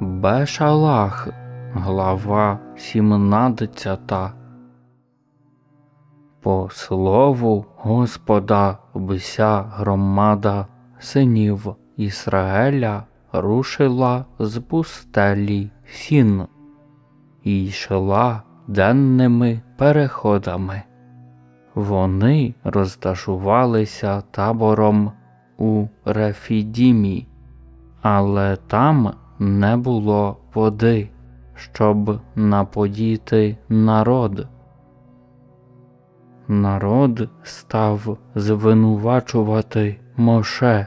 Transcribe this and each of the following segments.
Бешалах, глава 17. По слову Господа вся громада синів Ісраїля рушила з пустелі Сін і йшла денними переходами. Вони розташувалися табором у Рефідімі, але там не було води, щоб напоїти народ. Народ став звинувачувати Моше.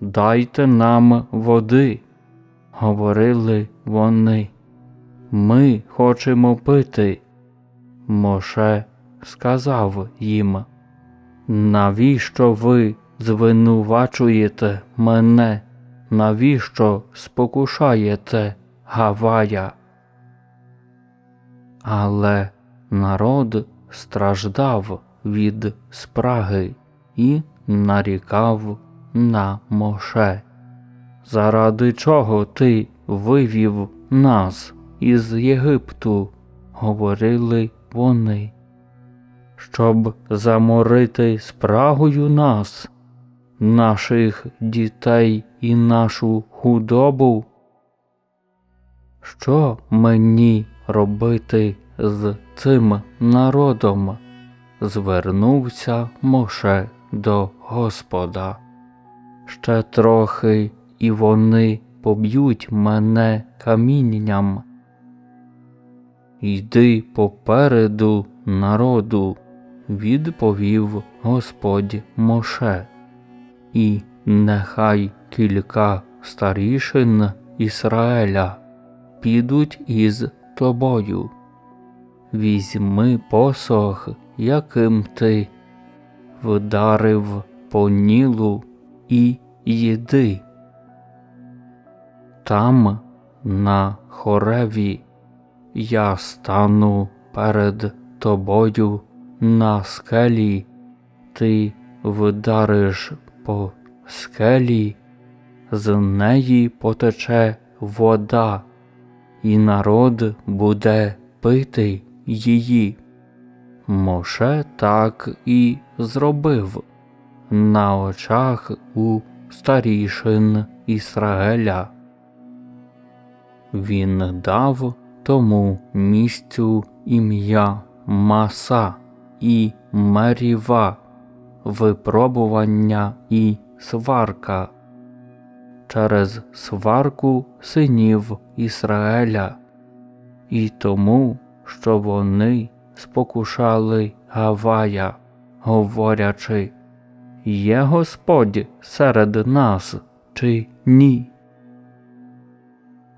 Дайте нам води, говорили вони. Ми хочемо пити. Моше сказав їм, навіщо ви звинувачуєте мене? Навіщо спокушаєте Гавая? Але народ страждав від спраги і нарікав на Моше. Заради чого ти вивів нас із Єгипту? говорили вони, щоб заморити спрагою нас, наших дітей і нашу худобу? Що мені робити з цим народом? Звернувся Моше до Господа. Ще трохи, і вони поб'ють мене камінням. Йди попереду народу, відповів Господь Моше, і нехай кілька старішин Ісраїля підуть із тобою. Візьми посох, яким ти вдарив по нілу і їди. Там, на хореві, я стану перед тобою на скелі, ти вдариш по скелі, з неї потече вода, і народ буде пити її. Моше так і зробив на очах у старішин Ісраїля. Він дав тому місцю ім'я Маса і Меріва, випробування і сварка. Через сварку синів Ісраїля, і тому, що вони спокушали Гавая, говорячи, Є Господь серед нас чи ні?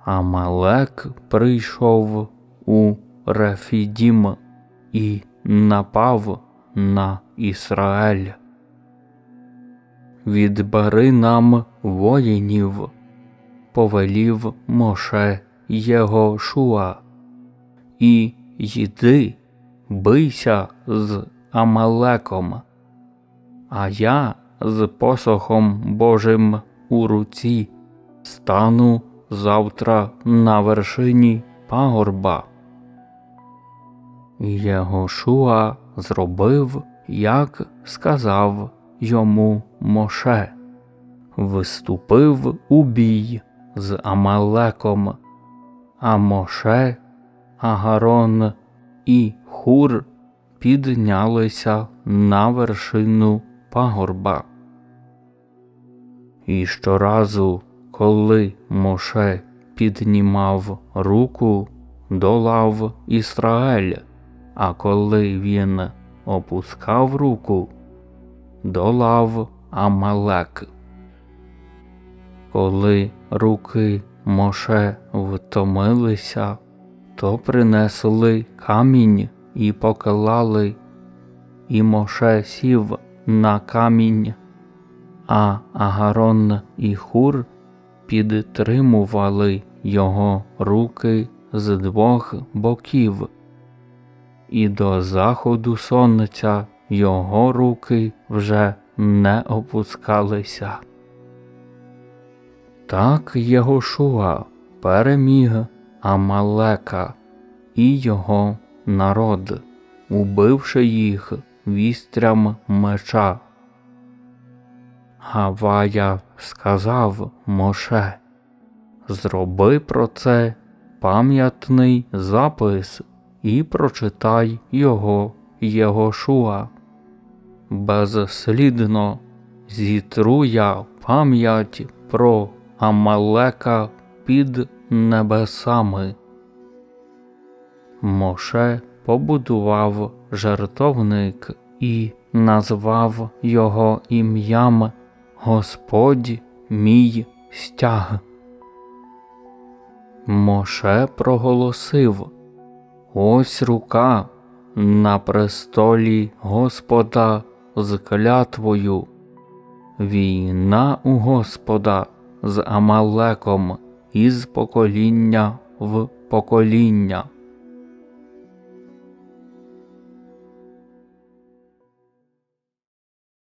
Амалек прийшов у Рефідім і напав на Ісраїль. Відбери нам воїнів, повелів Моше його шуа, і йди, бийся з Амалеком, а я з посохом Божим у руці стану завтра на вершині пагорба. Єгошуа зробив, як сказав йому Моше, виступив у бій з Амалеком, а Моше, Агарон і Хур піднялися на вершину пагорба. І щоразу, коли Моше піднімав руку, долав Ісраїль, а коли він опускав руку, долав Амалек. Коли руки Моше втомилися, то принесли камінь і поклали, і Моше сів на камінь, а Агарон і Хур підтримували його руки з двох боків, і до заходу сонця його руки вже не опускалися. Так Єгошуа переміг Амалека і його народ, убивши їх вістрям меча. Гавая сказав Моше, зроби про це пам'ятний запис і прочитай його Єгошуа. Безслідно зітру я пам'ять про Амалека під небесами. Моше побудував жертовник і назвав його ім'ям Господь мій стяг. Моше проголосив Ось рука на престолі Господа з клятвою. Війна у Господа з Амалеком із покоління в покоління.